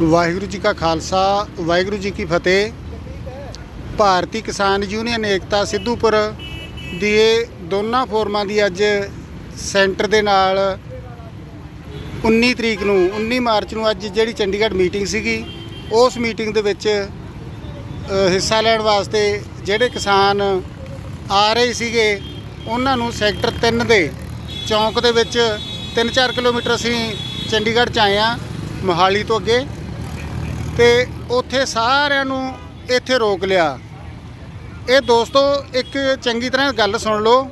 ਵਾਹਿਗੁਰੂ ਜੀ ਕਾ ਖਾਲਸਾ, ਵਾਹਿਗੁਰੂ ਜੀ ਕੀ ਫਤਿਹ। ਭਾਰਤੀ ਕਿਸਾਨ ਯੂਨੀਅਨ ਏਕਤਾ ਸਿੱਧੂਪੁਰ ਦੀ ਇਹ ਦੋਨਾਂ ਫੋਰਮਾਂ ਦੀ ਅੱਜ ਸੈਂਟਰ ਦੇ ਨਾਲ 19 ਤਰੀਕ ਨੂੰ 19 ਮਾਰਚ ਨੂੰ ਅੱਜ ਜਿਹੜੀ ਚੰਡੀਗੜ੍ਹ ਮੀਟਿੰਗ ਸੀਗੀ, ਉਸ ਮੀਟਿੰਗ ਦੇ ਵਿੱਚ ਹਿੱਸਾ ਲੈਣ ਵਾਸਤੇ ਜਿਹੜੇ ਕਿਸਾਨ ਆ ਰਹੇ ਸੀਗੇ, ਉਹਨਾਂ ਨੂੰ ਸੈਕਟਰ 3 ਦੇ ਚੌਂਕ ਦੇ ਵਿੱਚ 3-4 ਕਿਲੋਮੀਟਰ ਅਸੀਂ ਚੰਡੀਗੜ੍ਹ ਚ ਆਏ ਆ ਮੋਹਾਲੀ ਤੋਂ ਅੱਗੇ। ਤੇ ਉੱਥੇ ਸਾਰਿਆਂ ਨੂੰ ਇੱਥੇ ਰੋਕ ਲਿਆ। ਇਹ ਦੋਸਤੋ, ਇੱਕ ਚੰਗੀ ਤਰ੍ਹਾਂ ਗੱਲ ਸੁਣ ਲਓ।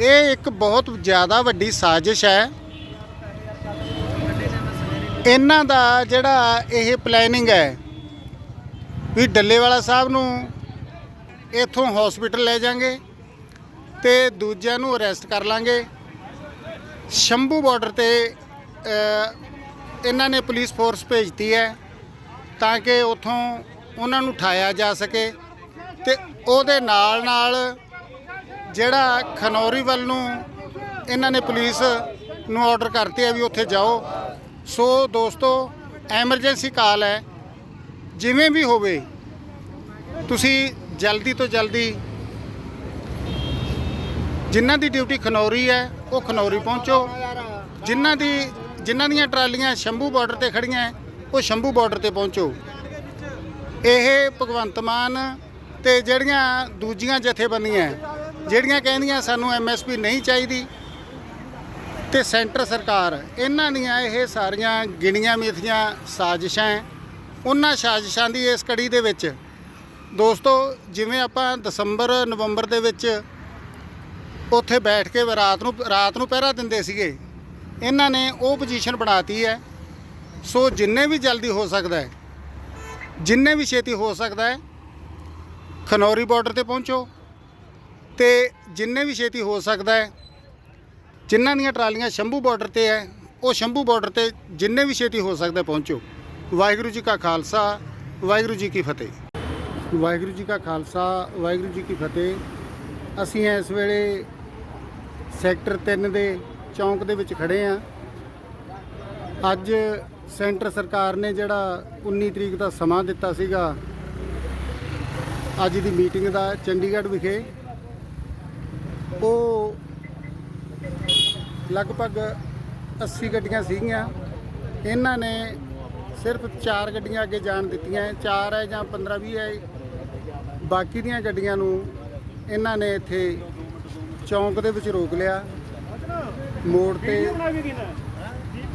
ਇਹ ਇੱਕ ਬਹੁਤ ਜ਼ਿਆਦਾ ਵੱਡੀ ਸਾਜ਼ਿਸ਼ ਹੈ। ਇਹਨਾਂ ਦਾ ਜਿਹੜਾ ਇਹ ਪਲੈਨਿੰਗ ਹੈ, ਵੀ ਡੱਲੇਵਾਲਾ ਸਾਹਿਬ ਨੂੰ ਇੱਥੋਂ ਹਸਪੀਟਲ ਲੈ ਜਾਾਂਗੇ ਤੇ ਦੂਜਿਆਂ ਨੂੰ ਅਰੈਸਟ ਕਰ ਲਾਂਗੇ। ਸ਼ੰਭੂ ਬਾਰਡਰ ਤੇ ਇਹਨਾਂ ਨੇ ਪੁਲਿਸ ਫੋਰਸ ਭੇਜਤੀ ਹੈ। ਤਾਂ ਕਿ ਉਥੋਂ ਉਹਨਾਂ ਨੂੰ ਉਠਾਇਆ ਜਾ ਸਕੇ ਤੇ ਉਹਦੇ ਨਾਲ ਨਾਲ ਜਿਹੜਾ ਖਨੌਰੀ ਵੱਲ ਨੂੰ ਇਹਨਾਂ ਨੇ ਪੁਲਿਸ ਨੂੰ ਆਰਡਰ ਕਰਤੇ ਆ ਵੀ ਉੱਥੇ ਜਾਓ। ਸੋ ਦੋਸਤੋ ਐਮਰਜੈਂਸੀ ਕਾਲ ਹੈ। ਜਿਵੇਂ ਵੀ ਹੋਵੇ, ਤੁਸੀਂ ਜਲਦੀ ਤੋਂ ਜਲਦੀ ਜਿਨ੍ਹਾਂ ਦੀ ਡਿਊਟੀ ਖਨੌਰੀ ਹੈ, ਉਹ ਖਨੌਰੀ ਪਹੁੰਚੋ। ਜਿਨ੍ਹਾਂ ਦੀ, ਜਿਨ੍ਹਾਂ ਦੀਆਂ ਟਰਾਲੀਆਂ ਸ਼ੰਭੂ ਬਾਰਡਰ ਤੇ ਖੜੀਆਂ ਉਹ ਸ਼ੰਭੂ ਬਾਰਡਰ ਤੇ ਪਹੁੰਚੋ ਇਹ ਭਗਵੰਤ ਮਾਨ ਤੇ ਜਿਹੜੀਆਂ ਦੂਜੀਆਂ ਜਥੇਬੰਦੀਆਂ ਜਿਹੜੀਆਂ ਕਹਿੰਦੀਆਂ ਸਾਨੂੰ ਐਮਐਸਪੀ ਨਹੀਂ ਚਾਹੀਦੀ ਤੇ ਸੈਂਟਰ ਸਰਕਾਰ, ਇਹਨਾਂ ਦੀਆਂ ਇਹ ਸਾਰੀਆਂ ਗਿਣੀਆਂ ਮਿਥੀਆਂ ਸਾਜ਼ਿਸ਼ਾਂ ਹੈ। ਉਹਨਾਂ ਸਾਜ਼ਿਸ਼ਾਂ ਦੀ ਇਸ ਕੜੀ ਦੇ ਵਿੱਚ ਦੋਸਤੋ, ਜਿਵੇਂ ਆਪਾਂ ਦਸੰਬਰ, ਨਵੰਬਰ ਦੇ ਵਿੱਚ ਉੱਥੇ ਬੈਠ ਕੇ ਰਾਤ ਨੂੰ ਰਾਤ ਨੂੰ ਪਹਿਰਾ ਦਿੰਦੇ ਸੀਗੇ, ਇਹਨਾਂ ਨੇ ਉਹ ਪੋਜੀਸ਼ਨ ਬਣਾਤੀ ਹੈ ਸੋ ਜਿੰਨੇ ਵੀ ਜਲਦੀ ਹੋ ਸਕਦਾ ਹੈ, ਜਿੰਨੇ ਵੀ ਛੇਤੀ ਹੋ ਸਕਦਾ ਹੈ, ਖਨੌਰੀ ਬਾਰਡਰ ਤੇ ਪਹੁੰਚੋ ਤੇ ਜਿੰਨੇ ਵੀ ਛੇਤੀ ਹੋ ਸਕਦਾ ਹੈ, ਜਿਨ੍ਹਾਂ ਦੀਆਂ ਟਰਾਲੀਆਂ ਸ਼ੰਭੂ ਬਾਰਡਰ ਤੇ ਹੈ, ਉਹ ਸ਼ੰਭੂ ਬਾਰਡਰ ਤੇ ਜਿੰਨੇ ਵੀ ਛੇਤੀ ਹੋ ਸਕਦਾ ਪਹੁੰਚੋ। ਵਾਹਿਗੁਰੂ ਜੀ ਕਾ ਖਾਲਸਾ, ਵਾਹਿਗੁਰੂ ਜੀ ਕੀ ਫਤਿਹ। ਵਾਹਿਗੁਰੂ ਜੀ ਕਾ ਖਾਲਸਾ, ਵਾਹਿਗੁਰੂ ਜੀ ਕੀ ਫਤਿਹ। ਅਸੀਂ ਇਸ ਵੇਲੇ ਸੈਕਟਰ 3 ਦੇ ਚੌਂਕ ਦੇ ਵਿੱਚ ਖੜੇ ਆ ਅੱਜ ਸੈਂਟਰ ਸਰਕਾਰ ਨੇ ਜਿਹੜਾ 19 ਤਰੀਕ ਦਾ ਸਮਾਂ ਦਿੱਤਾ ਸੀਗਾ ਅੱਜ ਦੀ ਮੀਟਿੰਗ ਦਾ ਚੰਡੀਗੜ੍ਹ ਵਿਖੇ ਉਹ ਲਗਭਗ 80 ਗੱਡੀਆਂ ਸੀਗੀਆਂ। ਇਹਨਾਂ ਨੇ ਸਿਰਫ 4 ਗੱਡੀਆਂ ਅੱਗੇ ਜਾਣ ਦਿੱਤੀਆਂ 4 ਹੈ ਜਾਂ 15 20 ਹੈ। ਬਾਕੀ ਦੀਆਂ ਗੱਡੀਆਂ ਨੂੰ ਇਹਨਾਂ ਨੇ ਇੱਥੇ ਚੌਂਕ ਦੇ ਵਿੱਚ ਰੋਕ ਲਿਆ। ਮੋੜ ਤੇ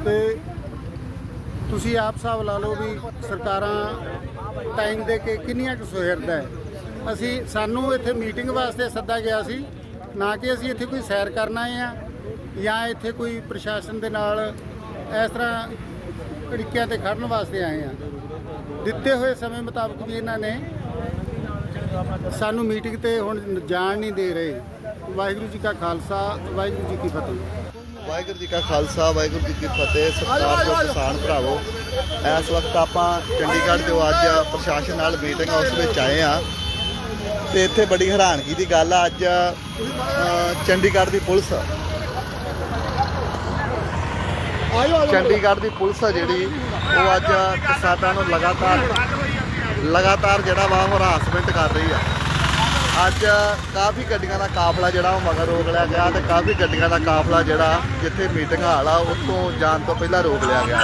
ਤੇ ਤੁਸੀਂ ਆਪ ਹਿਸਾਬ ਲਾ ਲਓ ਵੀ ਸਰਕਾਰਾਂ ਟਾਈਮ ਦੇ ਕੇ ਕਿੰਨੀਆਂ ਕੁ ਸੁਹਿਰਦ ਹੈ। ਅਸੀਂ ਸਾਨੂੰ ਇੱਥੇ ਮੀਟਿੰਗ ਵਾਸਤੇ ਸੱਦਾ ਗਿਆ ਸੀ, ਨਾ ਕਿ ਅਸੀਂ ਇੱਥੇ ਕੋਈ ਸੈਰ ਕਰਨ ਆਏ ਆ ਜਾਂ ਇੱਥੇ ਕੋਈ ਪ੍ਰਸ਼ਾਸਨ ਦੇ ਨਾਲ ਇਸ ਤਰ੍ਹਾਂ ਅੜਿੱਕਿਆਂ ਤੇ ਖੜਨ ਵਾਸਤੇ ਆਏ ਆ ਦਿੱਤੇ ਹੋਏ ਸਮੇਂ ਮੁਤਾਬਕ ਵੀ ਇਹਨਾਂ ਨੇ ਸਾਨੂੰ ਮੀਟਿੰਗ ਤੇ ਹੁਣ ਜਾਣ ਨਹੀਂ ਦੇ ਰਹੇ। ਵਾਹਿਗੁਰੂ ਜੀ ਕਾ ਖਾਲਸਾ, ਵਾਹਿਗੁਰੂ ਜੀ ਕੀ ਫਤਿਹ। ਵਾਹਿਗੁਰੂ ਜੀ ਕਾ ਖਾਲਸਾ, ਵਾਹਿਗੁਰੂ ਜੀ ਕੀ ਫਤਿਹ ਸਤਿਕਾਰ ਜੋ ਕਿਸਾਨ ਭਰਾਵੋ। ਇਸ ਵਕਤ ਆਪਾਂ ਚੰਡੀਗੜ੍ਹ ਜੋ ਅੱਜ ਪ੍ਰਸ਼ਾਸਨ ਨਾਲ ਮੀਟਿੰਗ ਉਸ ਵਿੱਚ ਆਏ ਆ ਤੇ ਇੱਥੇ ਬੜੀ ਹੈਰਾਨਗੀ ਦੀ ਗੱਲ ਆ, ਅੱਜ ਚੰਡੀਗੜ੍ਹ ਦੀ ਪੁਲਿਸ। ਚੰਡੀਗੜ੍ਹ ਦੀ ਪੁਲਿਸ ਆ ਜਿਹੜੀ, ਉਹ ਅੱਜ ਕਿਸਾਨਾਂ ਨੂੰ ਲਗਾਤਾਰ ਲਗਾਤਾਰ ਜਿਹੜਾ ਵਾ ਉਹ ਹਰਾਸਮੈਂਟ ਕਰ ਰਹੀ ਆ। ਅੱਜ ਕਾਫੀ ਗੱਡੀਆਂ ਦਾ ਕਾਫਲਾ ਜਿਹੜਾ ਉਹ ਮਗਰ ਰੋਕ ਲਿਆ ਗਿਆ ਤੇ ਕਾਫੀ ਗੱਡੀਆਂ ਦਾ ਕਾਫਲਾ ਜਿਹੜਾ ਜਿੱਥੇ ਮੀਟਿੰਗ ਹਾਲ ਆ ਉੱਥੋਂ ਜਾਣ ਤੋਂ ਪਹਿਲਾਂ ਰੋਕ ਲਿਆ ਗਿਆ।